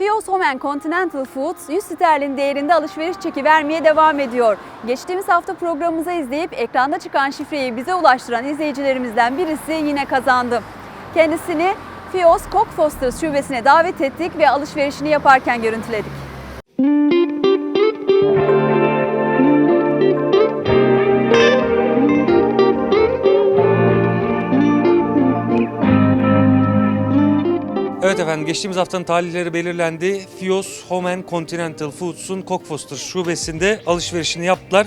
Fios Home Continental Foods 100 sterlin değerinde alışveriş çeki vermeye devam ediyor. Geçtiğimiz hafta programımızı izleyip ekranda çıkan şifreyi bize ulaştıran izleyicilerimizden birisi yine kazandı. Kendisini Fios Cockfosters şubesine davet ettik ve alışverişini yaparken görüntüledik. Evet efendim geçtiğimiz haftanın tarihleri belirlendi. Fios Home and Continental Foods'un Cockfoster şubesinde alışverişini yaptılar.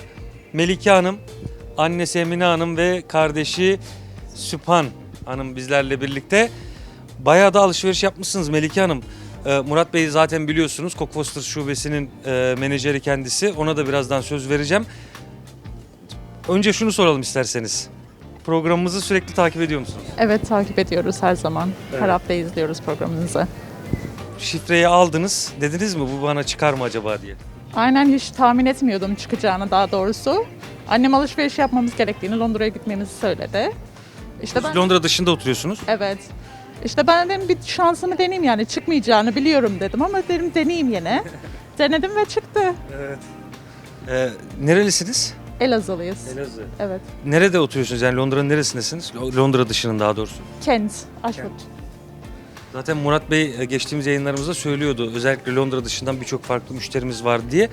Melike Hanım, annesi Emine Hanım ve kardeşi Süphan Hanım bizlerle birlikte. Bayağı da alışveriş yapmışsınız Melike Hanım. Ee, Murat Bey zaten biliyorsunuz Cockfoster şubesinin e, menajeri kendisi. Ona da birazdan söz vereceğim. Önce şunu soralım isterseniz. Programımızı sürekli takip ediyor musunuz? Evet takip ediyoruz her zaman. Evet. Her hafta izliyoruz programınızı. Şifreyi aldınız. Dediniz mi bu bana çıkar mı acaba diye. Aynen hiç tahmin etmiyordum çıkacağını daha doğrusu. Annem alışveriş yapmamız gerektiğini Londra'ya gitmemizi söyledi. İşte Siz ben Londra dışında oturuyorsunuz. evet. İşte ben dedim bir şansımı deneyeyim yani çıkmayacağını biliyorum dedim ama dedim deneyeyim yine. Denedim ve çıktı. Evet. Ee, nerelisiniz? Elazığlıyız. Elazığ. Evet. Nerede oturuyorsunuz? Yani Londra'nın neresindesiniz? Lo- Londra dışının daha doğrusu. Kent, Ashford. Zaten Murat Bey e, geçtiğimiz yayınlarımızda söylüyordu. Özellikle Londra dışından birçok farklı müşterimiz var diye.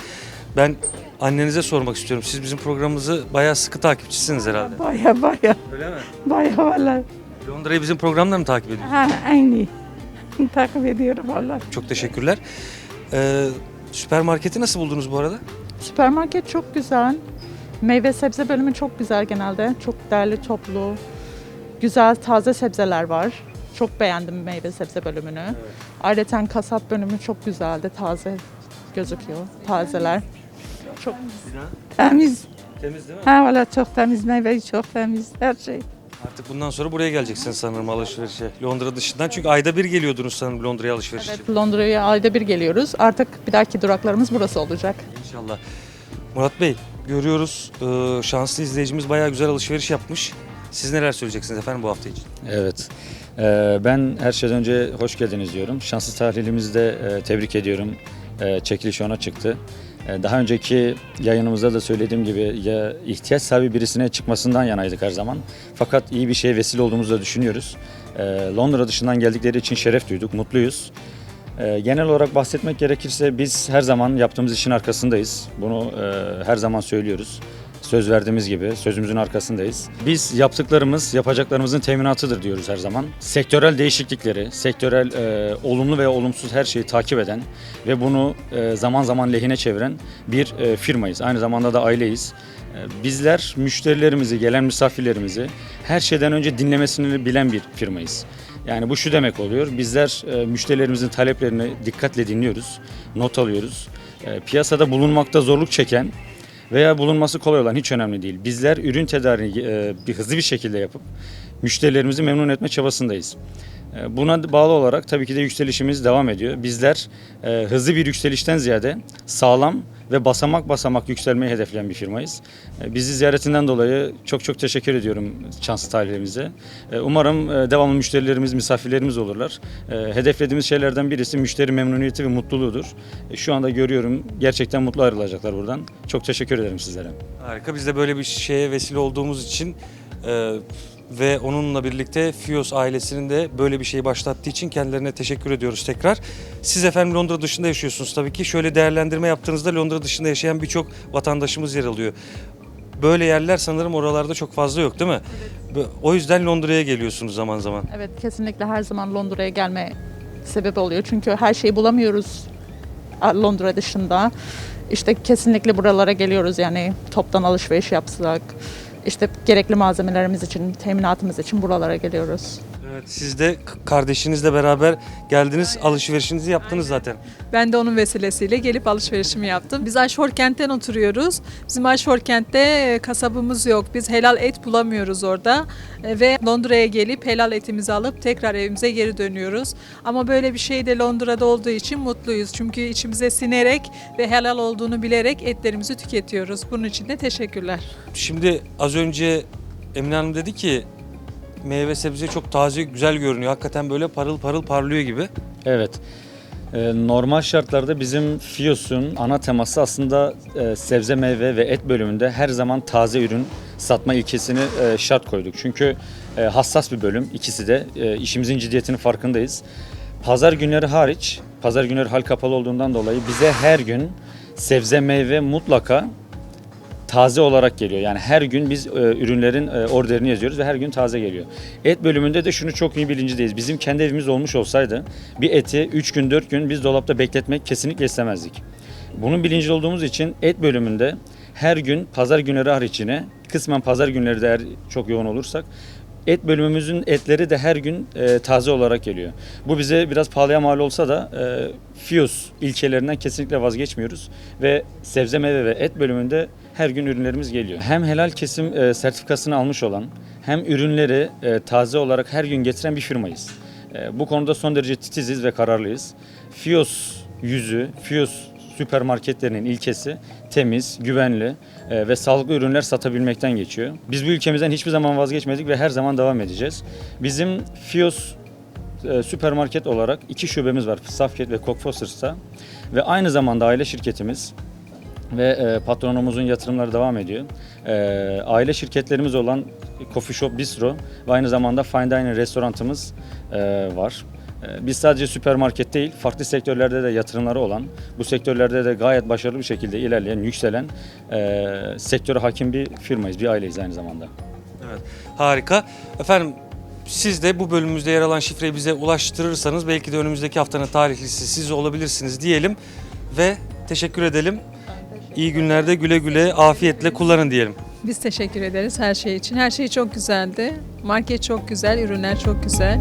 Ben annenize sormak istiyorum. Siz bizim programımızı bayağı sıkı takipçisiniz herhalde. Baya baya Öyle mi? baya valla. Londra'yı bizim programla mı takip ediyorsunuz? Ha aynı. Takip ediyorum valla. Çok teşekkürler. Ee, süpermarketi nasıl buldunuz bu arada? Süpermarket çok güzel. Meyve sebze bölümü çok güzel genelde. Çok değerli toplu. Güzel taze sebzeler var. Çok beğendim meyve sebze bölümünü. Ayrıca kasap bölümü çok güzeldi. Taze gözüküyor. Tazeler. Çok Temiz. Temiz değil mi? Ha valla çok temiz meyve çok temiz her şey. Artık bundan sonra buraya geleceksiniz sanırım alışverişe. Londra dışından. Çünkü ayda bir geliyordunuz sanırım Londra'ya alışveriş için. Evet, Londra'ya ayda bir geliyoruz. Artık bir dahaki duraklarımız burası olacak. İnşallah. Murat Bey görüyoruz e, şanslı izleyicimiz bayağı güzel alışveriş yapmış. Siz neler söyleyeceksiniz efendim bu hafta için? Evet. Ee, Ben her şeyden önce hoş geldiniz diyorum. Şanslı tahlilimizi de e, tebrik ediyorum. Ee, Çekiliş ona çıktı. Ee, Daha önceki yayınımızda da söylediğim gibi ya ihtiyaç sahibi birisine çıkmasından yanaydık her zaman. Fakat iyi bir şeye vesile olduğumuzu da düşünüyoruz. Ee, Londra dışından geldikleri için şeref duyduk, mutluyuz. Ee, Genel olarak bahsetmek gerekirse biz her zaman yaptığımız işin arkasındayız. Bunu e, her zaman söylüyoruz. Söz verdiğimiz gibi sözümüzün arkasındayız. Biz yaptıklarımız yapacaklarımızın teminatıdır diyoruz her zaman. Sektörel değişiklikleri, sektörel e, olumlu veya olumsuz her şeyi takip eden ve bunu e, zaman zaman lehine çeviren bir e, firmayız. Aynı zamanda da aileyiz. E, Bizler müşterilerimizi, gelen misafirlerimizi her şeyden önce dinlemesini bilen bir firmayız. Yani bu şu demek oluyor. Bizler e, müşterilerimizin taleplerini dikkatle dinliyoruz, not alıyoruz. E, piyasada bulunmakta zorluk çeken veya bulunması kolay olan hiç önemli değil. Bizler ürün tedariğini e, bir hızlı bir şekilde yapıp müşterilerimizi memnun etme çabasındayız. E, Buna bağlı olarak tabii ki de yükselişimiz devam ediyor. Bizler e, hızlı bir yükselişten ziyade sağlam ve basamak basamak yükselmeyi hedefleyen bir firmayız. E, Bizi ziyaretinden dolayı çok çok teşekkür ediyorum şanslı talihimize. E, Umarım e, devamlı müşterilerimiz, misafirlerimiz olurlar. E, Hedeflediğimiz şeylerden birisi müşteri memnuniyeti ve mutluluğudur. E, Şu anda görüyorum gerçekten mutlu ayrılacaklar buradan. Çok teşekkür ederim sizlere. Harika. Biz de böyle bir şeye vesile olduğumuz için e, ve onunla birlikte Fios ailesinin de böyle bir şeyi başlattığı için kendilerine teşekkür ediyoruz tekrar. Siz efendim Londra dışında yaşıyorsunuz tabii ki. Şöyle değerlendirme yaptığınızda Londra dışında yaşayan birçok vatandaşımız yer alıyor. Böyle yerler sanırım oralarda çok fazla yok değil mi? Bö- O yüzden Londra'ya geliyorsunuz zaman zaman. Evet kesinlikle her zaman Londra'ya gelme sebebi oluyor. Çünkü her şeyi bulamıyoruz Londra dışında. İşte kesinlikle buralara geliyoruz yani toptan alışveriş yapsak. İşte gerekli malzemelerimiz için, teminatımız için buralara geliyoruz. Evet, siz de kardeşinizle beraber geldiniz, alışverişinizi yaptınız zaten. Ben de onun vesilesiyle gelip alışverişimi yaptım. Biz Aşforkent'ten oturuyoruz. Bizim Aşforkent'te e, kasabımız yok. Biz helal et bulamıyoruz orada. E, Ve Londra'ya gelip helal etimizi alıp tekrar evimize geri dönüyoruz. Ama böyle bir şey de Londra'da olduğu için mutluyuz. Çünkü içimize sinerek ve helal olduğunu bilerek etlerimizi tüketiyoruz. Bunun için de teşekkürler. Şimdi az önce Emine Hanım dedi ki meyve sebze çok taze güzel görünüyor. Hakikaten böyle parıl parıl parlıyor gibi. Evet. Ee, Normal şartlarda bizim Fios'un ana teması aslında e, sebze meyve ve et bölümünde her zaman taze ürün satma ilkesini e, şart koyduk. Çünkü e, hassas bir bölüm ikisi de işimizin ciddiyetinin farkındayız. Pazar günleri hariç, pazar günleri hal kapalı olduğundan dolayı bize her gün sebze meyve mutlaka taze olarak geliyor. Yani her gün biz e, ürünlerin e, orderini yazıyoruz ve her gün taze geliyor. Et bölümünde de şunu çok iyi bilincindeyiz. Bizim kendi evimiz olmuş olsaydı bir eti 3 gün 4 gün biz dolapta bekletmek kesinlikle istemezdik. Bunun bilincli olduğumuz için et bölümünde her gün pazar günleri hariçine kısmen pazar günleri de eğer çok yoğun olursak et bölümümüzün etleri de her gün e, taze olarak geliyor. Bu bize biraz pahalıya mal olsa da e, Fios ilkelerinden kesinlikle vazgeçmiyoruz ve sebze meyve ve et bölümünde her gün ürünlerimiz geliyor. Hem helal kesim e, sertifikasını almış olan hem ürünleri e, taze olarak her gün getiren bir firmayız. E, bu konuda son derece titiziz ve kararlıyız. Fios yüzü, Fios süpermarketlerinin ilkesi temiz, güvenli e, ve sağlıklı ürünler satabilmekten geçiyor. Biz bu ülkemizden hiçbir zaman vazgeçmedik ve her zaman devam edeceğiz. Bizim Fios e, süpermarket olarak iki şubemiz var. Safket ve Cockfosters'ta ve aynı zamanda aile şirketimiz ve e, patronumuzun yatırımları devam ediyor. E, aile şirketlerimiz olan Coffee Shop Bistro ve aynı zamanda Fine Dining restoranımız e, var. Biz sadece süpermarket değil, farklı sektörlerde de yatırımları olan, bu sektörlerde de gayet başarılı bir şekilde ilerleyen, yükselen e, sektöre hakim bir firmayız, bir aileyiz aynı zamanda. Evet, harika. Efendim siz de bu bölümümüzde yer alan şifreyi bize ulaştırırsanız belki de önümüzdeki haftanın tarihlisi siz olabilirsiniz diyelim ve teşekkür edelim. İyi günlerde güle güle afiyetle kullanın diyelim. Biz teşekkür ederiz her şey için. Her şey çok güzeldi. Market çok güzel, ürünler çok güzel.